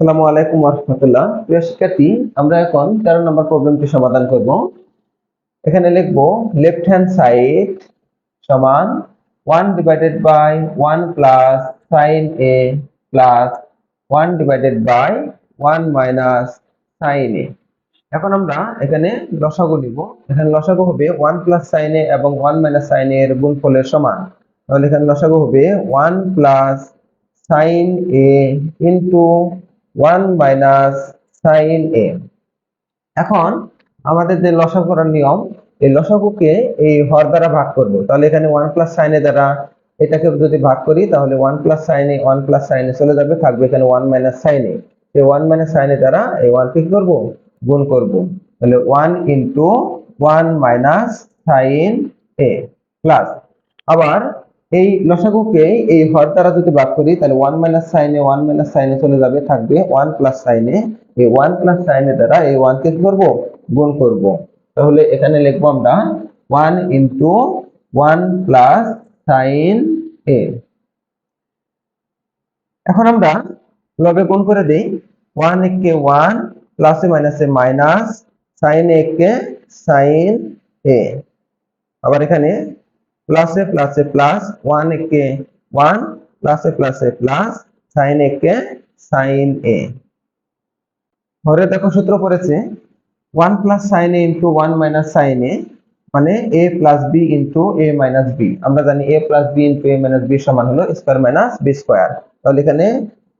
আসসালামু আলাইকুম রহমতুল্লাহ। প্রিয় শিক্ষার্থী, আমরা এখন তেরো নম্বর প্রবলেমটি সমাধান করব। এখানে লিখব লেফট হ্যান্ড সাইড সমান one divided by one plus sine A plus one divided by one minus sine A এখন আমরা এখানে লসাগু নিব। এখানে লসাগু হবে ওয়ান প্লাস সাইন এ এবং ওয়ান মাইনাস সাইন এর গুণফলের সমান। তাহলে এখানে লসাগু হবে one plus sine A into one minus sine A. এখন আমাদের যে লসাগু করার নিয়ম, এই লসাগুকে এই হর দ্বারা ভাগ করব। তাহলে এখানে ওয়ান প্লাস সাইন দ্বারা এটাকে যদি ভাগ করি, তাহলে one plus sine one plus sine চলে যাবে, থাকবে এখানে ওয়ান মাইনাস সাইন এই ওয়ান মাইনাস সাইন দ্বারা এই ওয়ান কি করব? গুণ করব। তাহলে one into one minus sine A plus. আবার এই লসাগুকে এই হর দ্বারা যদি ভাগ করি, তাহলে ওয়ান মাইনাস সাইনে ওয়ান মাইনাস সাইনে চলে যাবে, থাকবে ওয়ান প্লাস সাইনে এই ওয়ান প্লাস সাইনে দ্বারা এই ওয়ান কে কি করব? গুণ করব। তাহলে এখানে লিখব আমরা one into one plus sine A. এখন আমরা লবে গুণ করে দিই। ওয়ান একে ওয়ান প্লাসে মাইনাসে মাইনাস সাইন এ কে সাইন এ। আবার এখানে প্লাসে প্লাসে প্লাস ওয়ান একে ওয়ান প্লাসে প্লাসে প্লাস সাইন একে সাইন এ ঘরে দেখো সূত্র পড়েছে one plus sine A into one minus sine A মানে A plus B into A minus B আমরা জানি A plus B into A minus B সমান হলো স্কোয়ার মাইনাস বি স্কোয়ার তাহলে এখানে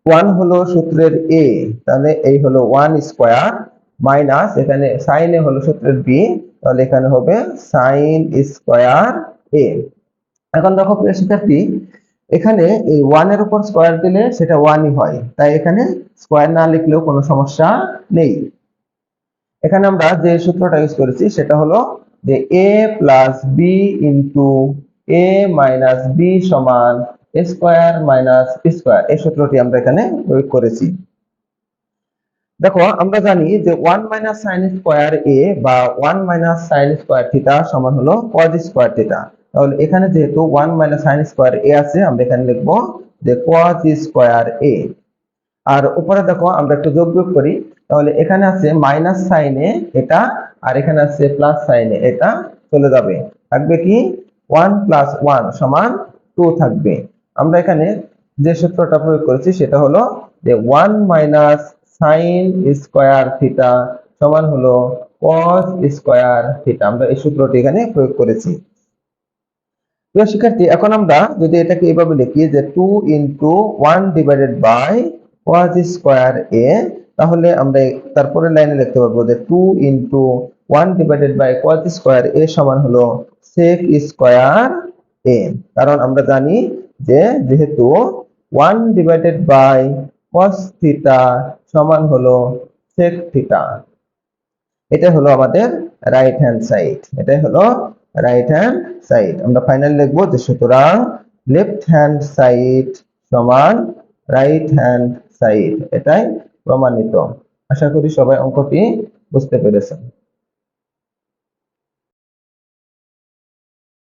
ওয়ান হলো সূত্রের এ তাহলে এই হলো ওয়ান স্কোয়ার মাইনাস এখানে সাইন এ হলো সূত্রের বি তাহলে এখানে হবে সাইন স্কোয়ার এখন দেখো প্রিয় শিক্ষার্থী, এখানে এই ওয়ানের উপর স্কোয়ার দিলে সেটা ওয়ানই হয়। তাই এখানে স্কোয়ার না লিখলেও কোনো সমস্যা নেই। এখানে আমরা যে সূত্রটা ইউজ করেছি, সেটা হলো যে A plus B into A minus B সমান স্কোয়ার মাইনাস স্কোয়ার এই সূত্রটি আমরা এখানে প্রয়োগ করেছি। দেখো, আমরা জানি যে one minus sine square A বা one minus sine square theta সমান হলো কজ স্কোয়ার থিটা তাহলে এখানে যেহেতু one minus sine square A আছে, আমরা এখানে লিখব যে কজ স্কোয়ার এ আর উপরে দেখো, আমরা একটু যোগ বিয়োগ করি, তাহলে এখানে আছে মাইনাস সাইনে এটা, আর এখানে আছে প্লাস সাইনে এটা চলে যাবে। থাকবে কি ওয়ান প্লাস ওয়ান সমান টু থাকবে। আমরা এখানে যে সূত্রটা প্রয়োগ করেছি সেটা হলো যে one minus sine square theta সমান হলো কস স্কোয়ার থিটা আমরা এই সূত্রটি এখানে প্রয়োগ করেছি। প্রিয় শিক্ষার্থী, এখন আমরা যদি এটাকে এভাবে লিখি যে two into one divided by cos square A তাহলে আমরা তারপরে লাইনে লিখতে পারব যে two into one divided by cos square A সমান হলো সেক স্কোয়ার এ কারণ আমরা জানি যে যেহেতু one divided by cos theta সমান হলো সেক থিটা এটা হলো আমাদের রাইট হ্যান্ড সাইড এটাই হলো রাইট হ্যান্ড সাইড আমরা ফাইনাল লিখব যে সুতরাং লেফট হ্যান্ড সাইড সমান রাইট হ্যান্ড সাইড এটাই প্রমাণিত। আশা করি সবাই অঙ্কটি বুঝতে পেরেছেন।